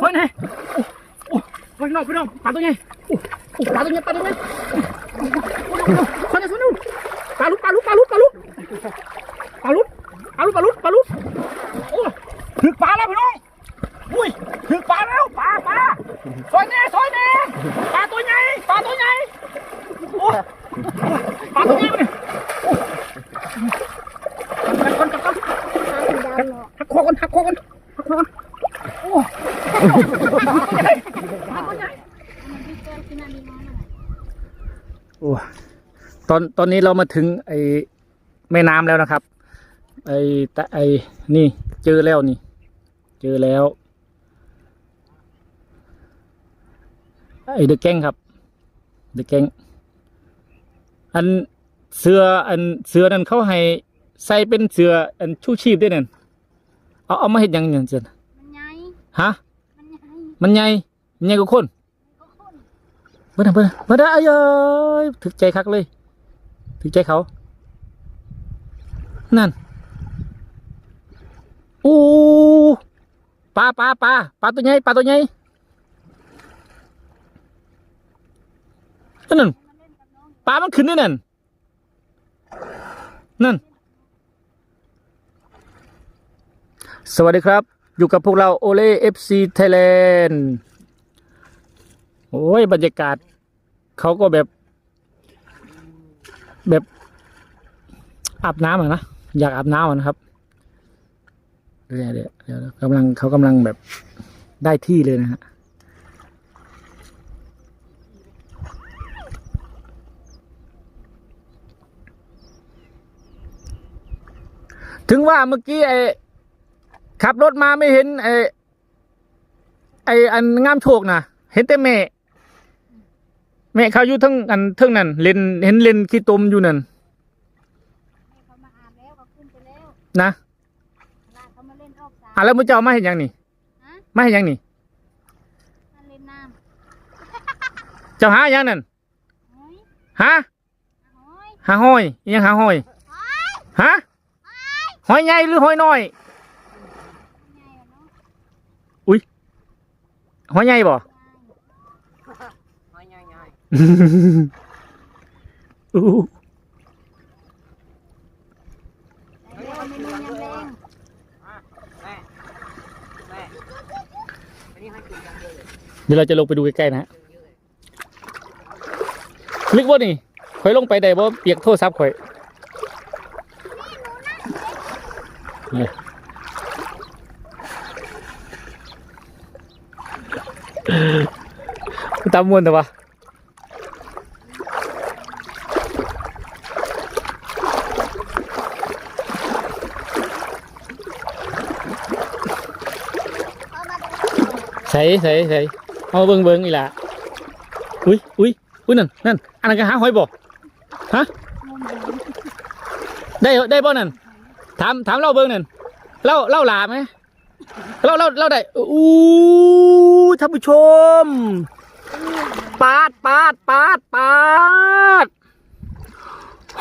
ซอยไหนซอยไหนโอ้โอ้ยน้องพี่น้องปลาตัวใหญ่ปลาตัวใหญ่ปลาตัวใหญ่ซอยไหนซอยนู้นปลาลูกปลาลูกปลาลูกปลาลูกปลาลุดปลาลุดปลาลุดปลาลุดโอ้ถึงปลาแล้วพี่น้องอุ้ยถึงปลาแล้วปลาปลาซอยแน่ซอยแน่ปลาตัวใหญ่ปลาตัวใหญ่โอ้ปลาตัวใหญ่มาเนี่ยจับก่อนจับก่อนหักคอก่อนหักคอก่อนหักคอก่อนโอ้ปลาตัวใหญ่ โอ้ ตอนตอนนี้เรามาถึงไอ้แม่น้ำแล้วนะครับ ไอ้ตะไอ้นี่เจอแล้วนี่ เจอแล้ว ไอ้เดอะแก๊งครับเดอะแก๊งอันเสืออันเสือนั่นเขาให้ใส่เป็นเสืออันชูชีพด้วยนั่นเอาเอามาเห็ดหยังอย่างเช่นมันใหญ่ฮะมันใหญ่มันใหญ่มันใหญ่กว่าคนก็คนเมื่อไหร่เมื่อไหร่เมื่อไหร่เอ้ยถึกใจคักเลย ถึกใจเขา นั่นอู้ปลาปลาปลาปลาตัวใหญ่ปลาตัวใหญ่นั่นปลามันขึ้นด้วยนั่นนั่น สวัสดีครับ อยู่กับพวกเราโอเล่เอฟซีไทยแลนด์โอ้ย บรรยากาศเขาก็แบบ แบบอาบน้ำอะนะอยากอาบน้ำอะนะครับเดี๋ยวเดี๋ยวเดี๋ยวกำลังเขากำลังแบบได้ที่เลยนะฮะถึงว่าเมื่อกี้ไอ้ขับรถมาไม่เห็นไอ้ไอ้อันงามโชคนะเห็นแต่แม่ แม่เขาอยู่ทั้งอันเทั้งนั้นเล่นเห็นเล่นขี้ตมอยู่นั่นให้เขามาอาบแล้วเขาขึ้นไปแล้วนะลากเขามาเล่นรอบสามอะแล้วมึงจะเอามาเห็นยังนี่ฮะมาเห็นยังนี่ มาเล่นน้เจ้าหายังนั่นำหอยฮะหอยหาห้อยอิหยังหาห้อยฮะหอยใหญ่หรือหอยน้อยใหญ่อะเนาะหอยใหญ่บ่ Thôi nhoi nhoi อู้ได้แล้วเมนูยำแรง Nè Nè Cái này hai chục trăm rưỡi เดี๋ยวเราจะลงไปดูใกล้ๆนะฮะลึกบ่นี่ข่อยลงไปได้บ่เปียกโทรศัพท์ข่อยเนี่ยตามมวนแต่ว่า ส่ใส่ใส่เอาเบิ่งเบิ่งอีหละอุ้ยอุ้ยอุ้ยนั่นนั่นอันนั้นก็หาหอยบ่ฮะได้เหรอได้บ่นั่นถามถามเราเบิ่งนั่นเล่าเล่าหลาไหมเล่าเล่าเล่าได้อู้ท่านผู้ชม ปาดปาดปาดปาด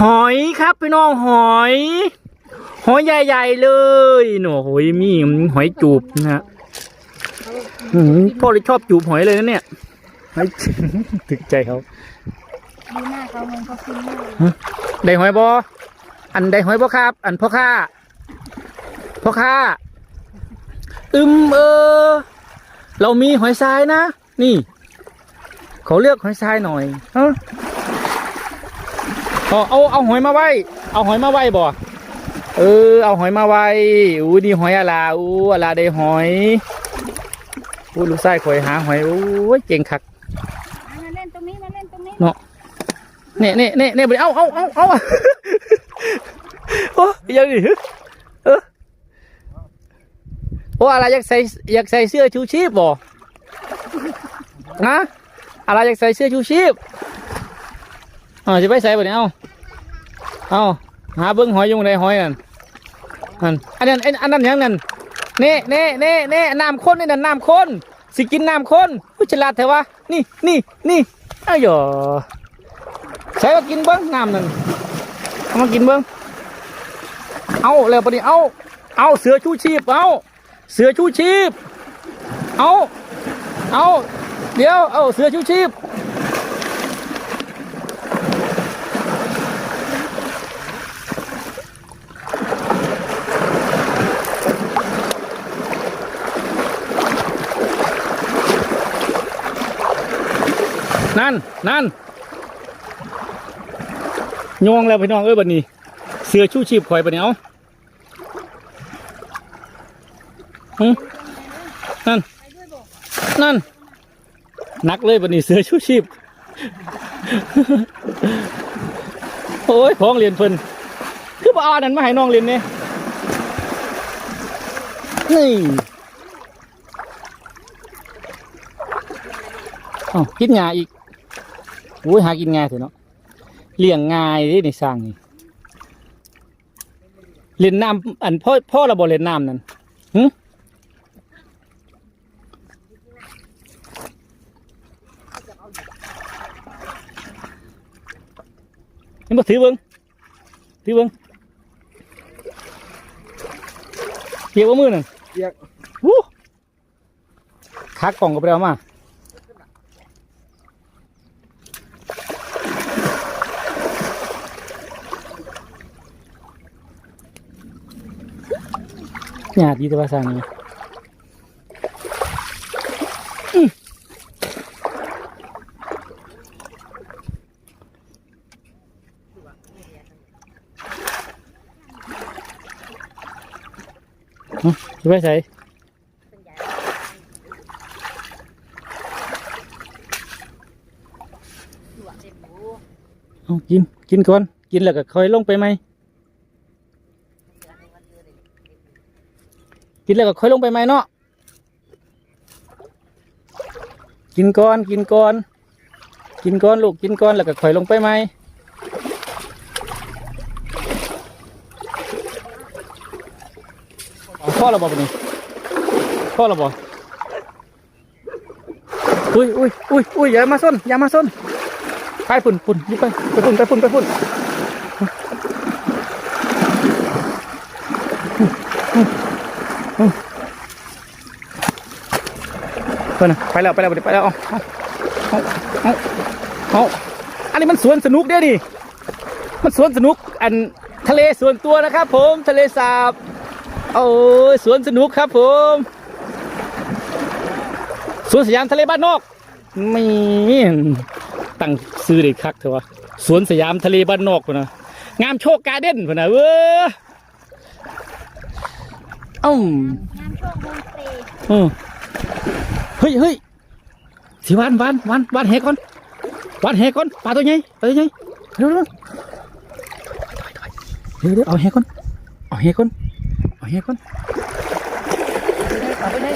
หอยครับพี่น้องหอย หอยใหญ่ ๆ เลยหนูโหยมีหอยจูบนะฮะ พ่อเลยชอบจูบหอยเลยนะเนี่ยหอยถึกใจเขาดูหน้าเขาเหมือนเขากินเลยได้หอยบออันได้หอยบอครับ อันพ่อค้าพ่อค้าอึมเออ เรามีหอยทรายนะ นี่เขาเลือกหอยทรายหน่อยฮะเอาเอาเอาหอยมาไว้เอาหอยมาไว้บ่เออ เอาหอยมาไว้อู้ดีหอยอะไรอู้อะไรได้หอย อู้ลูกไส้ข่อยหาหอยโอ้ยเก่งคักอะมาเล่นตรงนี้มาเล่นตรงนี้เนาะเนี่ยเนี่ยเนี่ยเนี่ยเอาเอาเอาเอาโอ้ยังดิเออโอ้อะไรอยากใส่อยากใส่เสื้อชูชีพบ่นะอะไรอยากใส่เสื้อชูชีพอ๋อจะไปใส่บ่เนี่ยเอาเอาหาเบิ้งหอยอยุงในหอยนั่นอันอันนั้นอันอันนั้นหยังนั่น เน่เน่เน่เน่น้ำข้นนี่นั่นน้ำข้นสิกินน้ำข้นผู้ฉลาดเถอะวะนี่นี่นี่อ้ายอใช้มากินเบิ้งน้ำนั่นเอามากินเบิ้งเอาแล้วปะนี้เอาเอาเสือชูชีพเอาเสือชูชีพเอาเอาเดี๋ยวเอาเสือชูชีพ นั่นนั่นโยงแล้วพี่น้องเอ้ยบัดนี้ เสือชูชีพข่อยบัดนี้เอานั่น นั่นนักเลยบัดนี้เสือชูชีพ โอ้ยของเรียนเพิ่นคือบ่เอาอันนั้นมาให้น้องเรียนเนี่ยนี่อ้าวกินงาอีก อ้ยหากินงาเถอะเนาะเลี้ยงง่ายเด้ในสร้างนี่เล่นน้ำอันพ่อพ่อเราบ่เล่นน้ำนั่นหึนี่มาถือเบิ้งถือเบิ้งเกี่ยวว่ามือนั่นเรียกวู้ขากล่องก็ไปเอามา หยาดดีแต่ภาษานี้อื้อหึสิไปใส่เอกิน กินก่อน กินแล้วก็ค่อยลงไปไหม กินแล้วก็ค่อยลงไปไหมเนาะกินก่อนกินก่อนกินก่อนลูกกินก่อนแล้วก็ค่อยลงไปไหมพ่อเราบอกไปนี่พ่อเราบอกอุ้ยอุ้ยอุ้ยอุ้ยอย่ามาส้นอย่ามาส้นไปปุ่นปุ่นยิบไปไปปุ่นไปปุ่นไปปุ่นเพื่อนนะไปแล้วไปแล้วไปแล้วเอาเอาเอาเอาอันนี้มันสวนสนุกเด้อดิมันสวนสนุกอันทะเลส่วนตัวนะครับ ผมทะเลสาบโอ้ยสวนสนุกครับผมสวนสยามทะเลบ้านนอกไม่ตั้งซื้อได้คักเถอะวะสวนสยามทะเลบ้านนอกพุ่นนะงามโชคการ์เด้นพุ่นนะเว้ออ้าวงานโชคโฮมสเตย์อืม เฮ้ยเฮ้ยสิวันวันวันวันแหก่อนวันแหก่อนปลาตัวใหญ่ปลาตัวใหญ่เร็วเร็วเร็วเร็วเอาแหก่อนเอาแหก่อนเอาแหก่อนปลาตัวใหน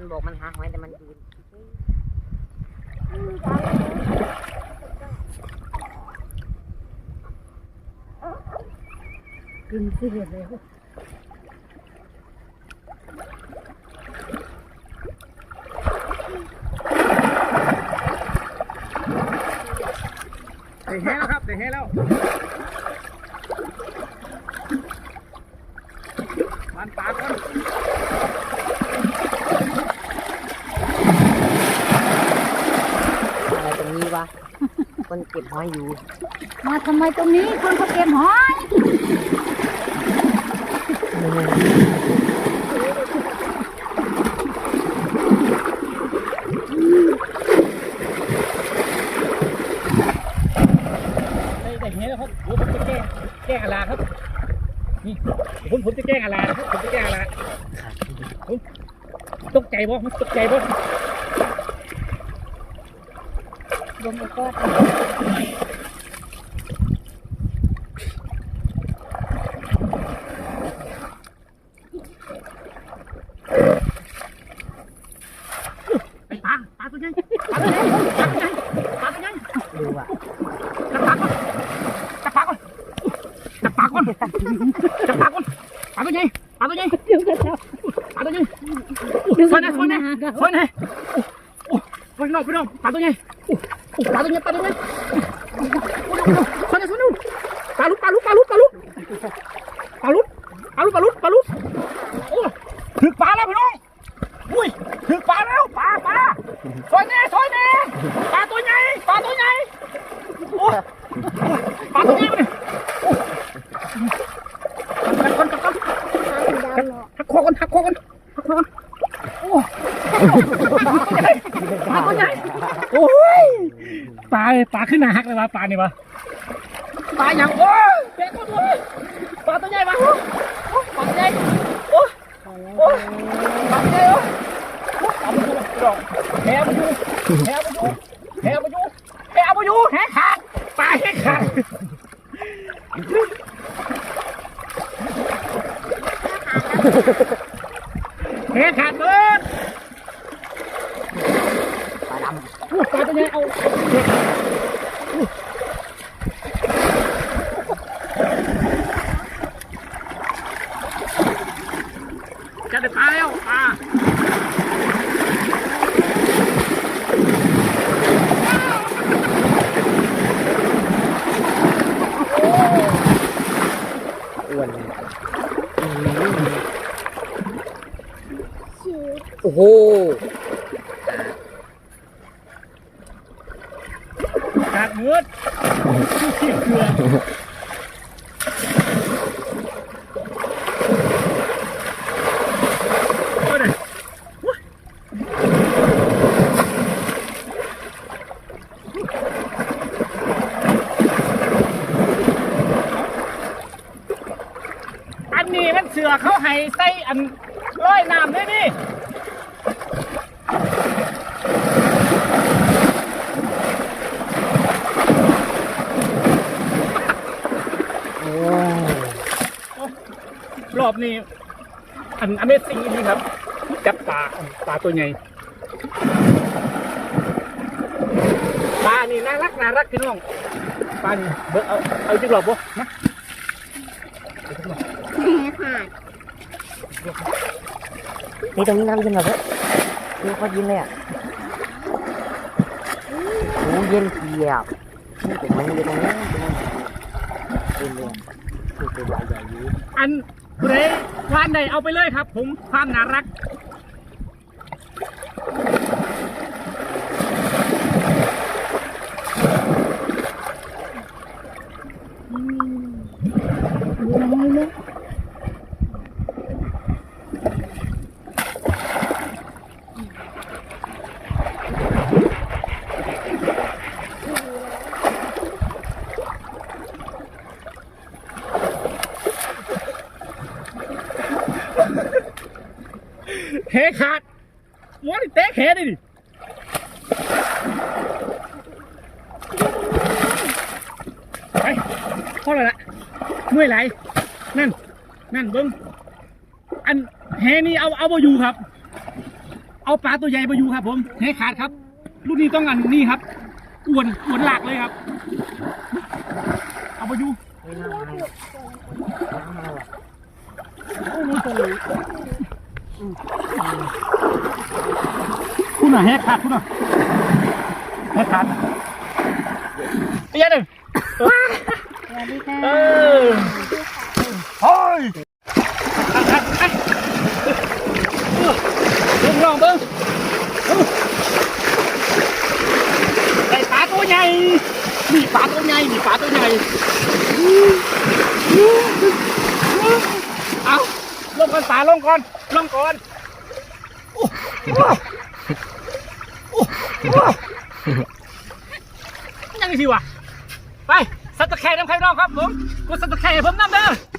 ันบอกมันหาหอยแต่มันยืนกินเสิเลย để hé lắm ห็นแล้ว เก็บหอยอยู่ มาทำไมตรงนี้คนเขาเก็บหอยได้ได้แห้แล้วครับเดี๋ยวผมจะแก้แก้อะไรครับ นี่ผมผมจะแก้อะไรนะครับผมจะแก้อะไรผมตกใจบ่มันตกใจบ่ Đúng rồi cô. Thôi nè, thôi nè, thôi nè Thôi nè, thôi nè, thả tôi nhé Palingnya, palingnya. Sana, sana. Palut, palut, palut, palut. Palut, palut, palut, palut. Oh, ถึกปลาแล้วพี่น้องอุ้ยถึกปลาแล้วปลาปลาซอยแน่ซอยแน่ปลาตัวใหญ่ปลาตัวใหญ่โอ้ยปลาตัวใหญ่เลยทักคนทักคนทักคนทักคนทักคน ปลาตัวใหญ่โอ้ยปลาปลาขึ้นหนาหักเลยวะปลาเนี่ยวะปลาอย่างโอ้ยเด็กก็ด้วยปลาตัวใหญ่ปะปลาตัวใหญ่โอ้โอ้ปลาตัวใหญ่โอ้เอาไปดูดอกแหวไปดูแหวไปดูแหวไปดูแหวไปดูแหขาดปลาแหขาด แหขาดเบิดปลาดพูดปลาตัวใหญ่เอาจะได้ปลาแล้วปลาำอ้วน โอ้โหขาดมดอันนี้มันเสือเขาให้ใส่อันร้อยน้ำด้วยนี่ โอ้ ร อบนี้อันอเมซิ่งนี่ครับจับปลาปลาตัวใหญ่ปลานี่น่ารักน่ารักพี่น้องปลานี่เบิกเอาเอาจักรอบบ่นะนี่ตรงนี้น้ำเย็นเหรอเพื่อนนี่โคตรเย็นเลยอะโอ้เย็นเทียบนี่เป็นมันอยู่ตรงนี้เย็นเลยคือเป็นลายใหญ่อยูอัน เรวานใดเอาไปเลยครับ ผมความน่ารัก เฮขาดม้วนเตะเฮได้ดิไปพอแล้วละเมื่อยไหลนั่น นั่นเบิ้งอันเฮนี่เอาเอาบอยู่ครับ เอาปลาตัวใหญ่บอยู่ครับ ผมเฮขาดครับรุ่นนี้ต้องอันนี้ครับอ้วนอ้วนหลากเลยครับ เอาบอยู่ไม่น่าให้ คุณน่ะแหกขาดคุณน่ะแหกขาดไปยันหนึ่งสวัสดีค่ะเออเฮ้ยเบิ้งลองเบิ้งไอ้ปลาตัวใหญ่มีปลาตัวใหญ่มีปลาตัวใหญ่เอาลงก่อนปลาลงก่อน ลงก่อนยังไงสิวะ ไป สัตว์ตะแคร่น้ำไข่นองครับผม กดสัตว์ตะแคร่ให้ผมน้ำเด้อ